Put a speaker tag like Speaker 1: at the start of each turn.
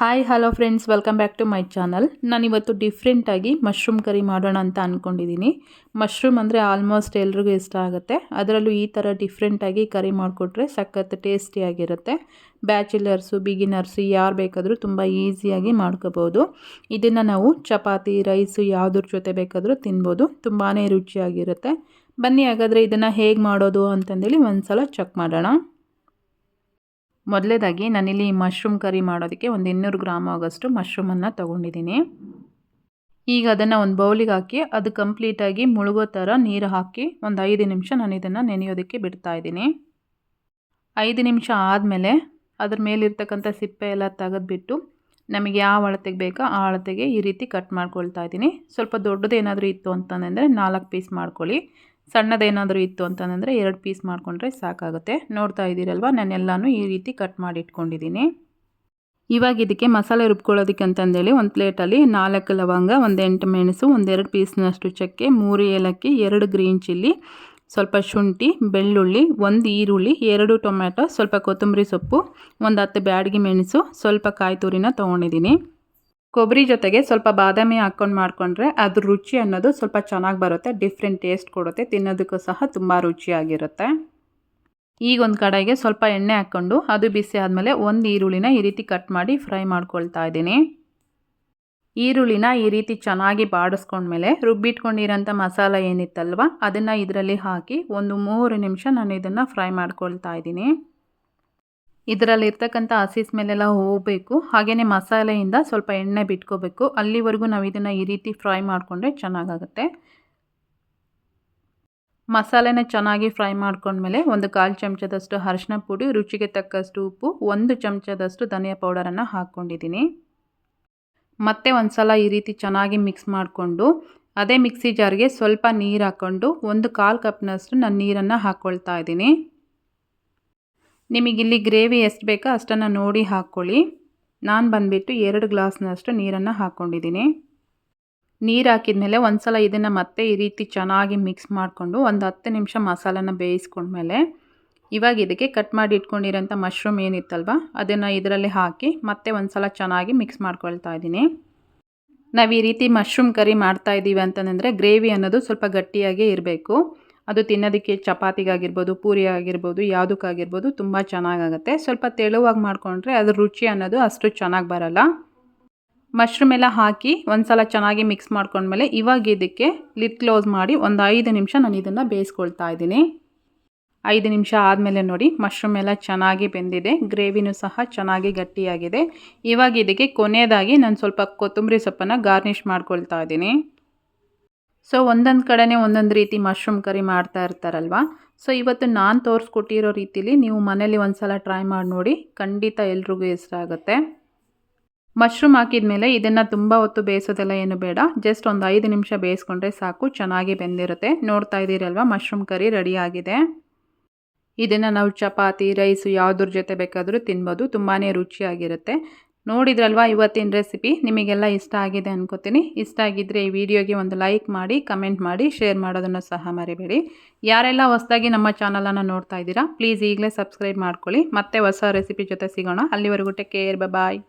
Speaker 1: Hi hello friends welcome back to my channel ನಾನಿವತ್ತು ಡಿಫ್ರೆಂಟಾಗಿ mushroom curry ಮಾಡೋಣ ಅಂತ ಅಂದ್ಕೊಂಡಿದ್ದೀನಿ ಮಶ್ರೂಮ್ ಅಂದರೆ ಆಲ್ಮೋಸ್ಟ್ ಎಲ್ರಿಗೂ ಇಷ್ಟ ಆಗುತ್ತೆ. ಅದರಲ್ಲೂ ಈ ಥರ ಡಿಫ್ರೆಂಟಾಗಿ ಕರಿ ಮಾಡಿಕೊಟ್ರೆ ಸಖತ್ ಟೇಸ್ಟಿಯಾಗಿರುತ್ತೆ ಬ್ಯಾಚುಲರ್ಸು ಬಿಗಿನರ್ಸು ಯಾರು ಬೇಕಾದರೂ ತುಂಬ ಈಸಿಯಾಗಿ ಮಾಡ್ಕೋಬೋದು. ಇದನ್ನು ನಾವು ಚಪಾತಿ ರೈಸು ಯಾವುದ್ರ ಜೊತೆ ಬೇಕಾದರೂ ತಿನ್ಬೋದು. ತುಂಬಾ ರುಚಿಯಾಗಿರುತ್ತೆ. ಬನ್ನಿ ಹಾಗಾದರೆ ಇದನ್ನು ಹೇಗೆ ಮಾಡೋದು ಅಂತಂದೇಳಿ ಒಂದು ಸಲ ಚೆಕ್ ಮಾಡೋಣ. ಮೊದಲೇದಾಗಿ ನಾನಿಲ್ಲಿ ಮಶ್ರೂಮ್ ಕರಿ ಮಾಡೋದಕ್ಕೆ ಒಂದು ಇನ್ನೂರು ಗ್ರಾಮ್ ಆಗೋಷ್ಟು ಮಶ್ರೂಮನ್ನು ತೊಗೊಂಡಿದ್ದೀನಿ. ಈಗ ಅದನ್ನು ಒಂದು ಬೌಲಿಗೆ ಹಾಕಿ ಅದು ಕಂಪ್ಲೀಟಾಗಿ ಮುಳುಗೋ ಥರ ನೀರು ಹಾಕಿ ಒಂದು ಐದು ನಿಮಿಷ ನಾನು ಇದನ್ನು ನೆನೆಯೋದಕ್ಕೆ ಬಿಡ್ತಾ ಇದ್ದೀನಿ. ಐದು ನಿಮಿಷ ಆದಮೇಲೆ ಅದ್ರ ಮೇಲಿರ್ತಕ್ಕಂಥ ಸಿಪ್ಪೆ ಎಲ್ಲ ತೆಗೆದುಬಿಟ್ಟು ನಮಗೆ ಯಾವ ಅಳತೆಗೆ ಬೇಕೋ ಆ ಅಳತೆಗೆ ಈ ರೀತಿ ಕಟ್ ಮಾಡ್ಕೊಳ್ತಾ ಇದ್ದೀನಿ. ಸ್ವಲ್ಪ ದೊಡ್ಡದೇನಾದರೂ ಇತ್ತು ಅಂತಂದರೆ ನಾಲ್ಕು ಪೀಸ್ ಮಾಡ್ಕೊಳ್ಳಿ. ಸಣ್ಣದೇನಾದರೂ ಇತ್ತು ಅಂತಂದರೆ ಎರಡು ಪೀಸ್ ಮಾಡಿಕೊಂಡ್ರೆ ಸಾಕಾಗುತ್ತೆ. ನೋಡ್ತಾ ಇದ್ದೀರಲ್ವ? ನಾನೆಲ್ಲನೂ ಈ ರೀತಿ ಕಟ್ ಮಾಡಿ ಇಟ್ಕೊಂಡಿದ್ದೀನಿ ಇವಾಗ ಇದಕ್ಕೆ ಮಸಾಲೆ ರುಬ್ಕೊಳ್ಳೋದಕ್ಕೆ ಅಂತಂದೇಳಿ ಒಂದು ಪ್ಲೇಟಲ್ಲಿ ನಾಲ್ಕು ಲವಂಗ, ಒಂದು ಎಂಟು ಮೆಣಸು ಒಂದೆರಡು ಪೀಸ್ನಷ್ಟು ಚಕ್ಕೆ, ಮೂರು ಏಲಕ್ಕಿ, ಎರಡು ಗ್ರೀನ್ ಚಿಲ್ಲಿ, ಸ್ವಲ್ಪ ಶುಂಠಿ, ಬೆಳ್ಳುಳ್ಳಿ, ಒಂದು ಈರುಳ್ಳಿ, ಎರಡು ಟೊಮ್ಯಾಟೊ, ಸ್ವಲ್ಪ ಕೊತ್ತಂಬರಿ ಸೊಪ್ಪು, ಒಂದು ಹತ್ತು ಬ್ಯಾಡಗಿ ಮೆಣಸು, ಸ್ವಲ್ಪ ಕಾಯಿ ತುರಿನ ತೊಗೊಂಡಿದ್ದೀನಿ. ಕೊಬ್ಬರಿ ಜೊತೆಗೆ ಸ್ವಲ್ಪ ಬಾದಾಮಿ ಹಾಕ್ಕೊಂಡು ಮಾಡಿಕೊಂಡ್ರೆ ಅದ್ರ ರುಚಿ ಅನ್ನೋದು ಸ್ವಲ್ಪ ಚೆನ್ನಾಗಿ ಬರುತ್ತೆ ಡಿಫ್ರೆಂಟ್ ಟೇಸ್ಟ್ ಕೊಡುತ್ತೆ, ತಿನ್ನೋದಕ್ಕೂ ಸಹ ತುಂಬ ರುಚಿಯಾಗಿರುತ್ತೆ. ಈಗ ಒಂದು ಕಡೆಗೆ ಸ್ವಲ್ಪ ಎಣ್ಣೆ ಹಾಕ್ಕೊಂಡು ಅದು ಬಿಸಿ ಆದಮೇಲೆ ಒಂದು ಈರುಳ್ಳಿನ ಈ ರೀತಿ ಕಟ್ ಮಾಡಿ ಫ್ರೈ ಮಾಡ್ಕೊಳ್ತಾ ಇದ್ದೀನಿ. ಈರುಳ್ಳಿನ ಈ ರೀತಿ ಚೆನ್ನಾಗಿ ಬಾಡಿಸ್ಕೊಂಡ್ಮೇಲೆ ರುಬ್ಬಿಟ್ಕೊಂಡಿರೋಂಥ ಮಸಾಲೆ ಏನಿತ್ತಲ್ವ, ಅದನ್ನು ಇದರಲ್ಲಿ ಹಾಕಿ ಒಂದು ಮೂರು ನಿಮಿಷ ನಾನು ಇದನ್ನು ಫ್ರೈ ಮಾಡ್ಕೊಳ್ತಾ ಇದ್ದೀನಿ. ಇದರಲ್ಲಿ ಇರ್ತಕ್ಕಂಥ ಹಸಿಸ್ ಮೇಲೆಲ್ಲ ಹೋಗಬೇಕು. ಹಾಗೆಯೇ ಮಸಾಲೆಯಿಂದ ಸ್ವಲ್ಪ ಎಣ್ಣೆ ಬಿಟ್ಕೋಬೇಕು. ಅಲ್ಲಿವರೆಗೂ ನಾವು ಇದನ್ನು ಈ ರೀತಿ ಫ್ರೈ ಮಾಡಿಕೊಂಡ್ರೆ ಚೆನ್ನಾಗಾಗುತ್ತೆ. ಮಸಾಲೆನ ಚೆನ್ನಾಗಿ ಫ್ರೈ ಮಾಡ್ಕೊಂಡ್ಮೇಲೆ ಒಂದು ಕಾಲು ಚಮಚದಷ್ಟು ಅರಿಶಿನ ಪುಡಿ, ರುಚಿಗೆ ತಕ್ಕಷ್ಟು ಉಪ್ಪು, ಒಂದು ಚಮಚದಷ್ಟು ಧನಿಯಾ ಪೌಡರನ್ನು ಹಾಕ್ಕೊಂಡಿದ್ದೀನಿ. ಮತ್ತೆ ಒಂದು ಸಲ ಈ ರೀತಿ ಚೆನ್ನಾಗಿ ಮಿಕ್ಸ್ ಮಾಡಿಕೊಂಡು ಅದೇ ಮಿಕ್ಸಿ ಜಾರ್ಗೆ ಸ್ವಲ್ಪ ನೀರು ಹಾಕ್ಕೊಂಡು ಒಂದು ಕಾಲು ಕಪ್ನಷ್ಟು ನಾನು ನೀರನ್ನು ಹಾಕ್ಕೊಳ್ತಾ ಇದ್ದೀನಿ. ನಿಮಗಿಲ್ಲಿ ಗ್ರೇವಿ ಎಷ್ಟು ಬೇಕೋ ಅಷ್ಟನ್ನು ನೋಡಿ ಹಾಕ್ಕೊಳ್ಳಿ. ನಾನು ಬಂದುಬಿಟ್ಟು ಎರಡು ಗ್ಲಾಸ್ನಷ್ಟು ನೀರನ್ನು ಹಾಕ್ಕೊಂಡಿದ್ದೀನಿ. ನೀರು ಹಾಕಿದ್ಮೇಲೆ ಒಂದು ಸಲ ಇದನ್ನು ಮತ್ತೆ ಈ ರೀತಿ ಚೆನ್ನಾಗಿ ಮಿಕ್ಸ್ ಮಾಡಿಕೊಂಡು ಒಂದು ಹತ್ತು ನಿಮಿಷ ಮಸಾಲನ ಬೇಯಿಸ್ಕೊಂಡ್ಮೇಲೆ ಇವಾಗ ಇದಕ್ಕೆ ಕಟ್ ಮಾಡಿ ಇಟ್ಕೊಂಡಿರೋಂಥ ಮಶ್ರೂಮ್ ಏನಿತ್ತಲ್ವ, ಅದನ್ನು ಇದರಲ್ಲಿ ಹಾಕಿ ಮತ್ತೆ ಒಂದು ಸಲ ಚೆನ್ನಾಗಿ ಮಿಕ್ಸ್ ಮಾಡ್ಕೊಳ್ತಾ ಇದ್ದೀನಿ. ನಾವು ಈ ರೀತಿ ಮಶ್ರೂಮ್ ಕರಿ ಮಾಡ್ತಾ ಇದ್ದೀವಿ ಅಂತಂದರೆ ಗ್ರೇವಿ ಅನ್ನೋದು ಸ್ವಲ್ಪ ಗಟ್ಟಿಯಾಗೇ ಇರಬೇಕು. ಅದು ತಿನ್ನೋದಕ್ಕೆ ಚಪಾತಿಗಾಗಿರ್ಬೋದು ಪೂರಿ ಆಗಿರ್ಬೋದು ಯಾವುದಕ್ಕಾಗಿರ್ಬೋದು ತುಂಬ ಚೆನ್ನಾಗಾಗುತ್ತೆ. ಸ್ವಲ್ಪ ತೆಳುವಾಗಿ ಮಾಡಿಕೊಂಡ್ರೆ ಅದ್ರ ರುಚಿ ಅನ್ನೋದು ಅಷ್ಟು ಚೆನ್ನಾಗಿ ಬರಲ್ಲ. ಮಶ್ರೂಮ್ ಎಲ್ಲ ಹಾಕಿ ಒಂದು ಸಲ ಚೆನ್ನಾಗಿ ಮಿಕ್ಸ್ ಮಾಡ್ಕೊಂಡ್ಮೇಲೆ ಇವಾಗ ಇದಕ್ಕೆ ಲಿಟ್ ಕ್ಲೋಸ್ ಮಾಡಿ ಒಂದು ಐದು ನಿಮಿಷ ನಾನು ಇದನ್ನು ಬೇಯಿಸ್ಕೊಳ್ತಾ ಇದ್ದೀನಿ. ಐದು ನಿಮಿಷ ಆದಮೇಲೆ ನೋಡಿ, ಮಶ್ರೂಮ್ ಎಲ್ಲ ಚೆನ್ನಾಗಿ ಬೆಂದಿದೆ, ಗ್ರೇವಿನೂ ಸಹ ಚೆನ್ನಾಗಿ ಗಟ್ಟಿಯಾಗಿದೆ. ಇವಾಗ ಇದಕ್ಕೆ ಕೊನೆಯದಾಗಿ ನಾನು ಸ್ವಲ್ಪ ಕೊತ್ತಂಬರಿ ಸೊಪ್ಪನ್ನು ಗಾರ್ನಿಷ್ ಮಾಡ್ಕೊಳ್ತಾ ಇದ್ದೀನಿ. ಸೊ ಒಂದೊಂದು ಕಡೆನೇ ಒಂದೊಂದು ರೀತಿ ಮಶ್ರೂಮ್ ಕರಿ ಮಾಡ್ತಾ ಇರ್ತಾರಲ್ವ? ಸೊ ಇವತ್ತು ನಾನು ತೋರಿಸ್ಕೊಟ್ಟಿರೋ ರೀತಿಲಿ ನೀವು ಮನೇಲಿ ಒಂದು ಸಲ ಟ್ರೈ ಮಾಡಿ ನೋಡಿ, ಖಂಡಿತ ಎಲ್ರಿಗೂ ಆಗುತ್ತೆ ಮಶ್ರೂಮ್ ಹಾಕಿದ ಮೇಲೆ ಇದನ್ನು ತುಂಬ ಹೊತ್ತು ಬೇಯಿಸೋದೆಲ್ಲ ಏನು ಬೇಡ. ಜಸ್ಟ್ ಒಂದು ಐದು ನಿಮಿಷ ಬೇಯಿಸ್ಕೊಂಡ್ರೆ ಸಾಕು, ಚೆನ್ನಾಗಿ ಬೆಂದಿರುತ್ತೆ. ನೋಡ್ತಾ ಇದ್ದೀರಲ್ವ ಮಶ್ರೂಮ್ ಕರಿ ರೆಡಿಯಾಗಿದೆ ಇದನ್ನು ನಾವು ಚಪಾತಿ ರೈಸು ಯಾವುದ್ರ ಜೊತೆ ಬೇಕಾದರೂ ತಿನ್ಬೋದು ತುಂಬಾ ರುಚಿಯಾಗಿರುತ್ತೆ. ನೋಡಿದ್ರಲ್ವಾ ಇವತ್ತಿನ ರೆಸಿಪಿ? ನಿಮಗೆಲ್ಲ ಇಷ್ಟ ಆಗಿದೆ ಅನ್ಕೋತೀನಿ. ಇಷ್ಟ ಆಗಿದ್ದರೆ ಈ ವಿಡಿಯೋಗೆ ಒಂದು ಲೈಕ್ ಮಾಡಿ, ಕಮೆಂಟ್ ಮಾಡಿ, ಶೇರ್ ಮಾಡೋದನ್ನು ಸಹ ಮರಿಬೇಡಿ. ಯಾರೆಲ್ಲ ಹೊಸದಾಗಿ ನಮ್ಮ ಚಾನಲನ್ನು ನೋಡ್ತಾ ಇದ್ದೀರಾ, ಪ್ಲೀಸ್ ಈಗಲೇ ಸಬ್ಸ್ಕ್ರೈಬ್ ಮಾಡ್ಕೊಳ್ಳಿ. ಮತ್ತೆ ಹೊಸ ರೆಸಿಪಿ ಜೊತೆ ಸಿಗೋಣ. ಅಲ್ಲಿವರೆಗೂ ಟೇಕ್ ಕೇರ್ ಬಾಯ್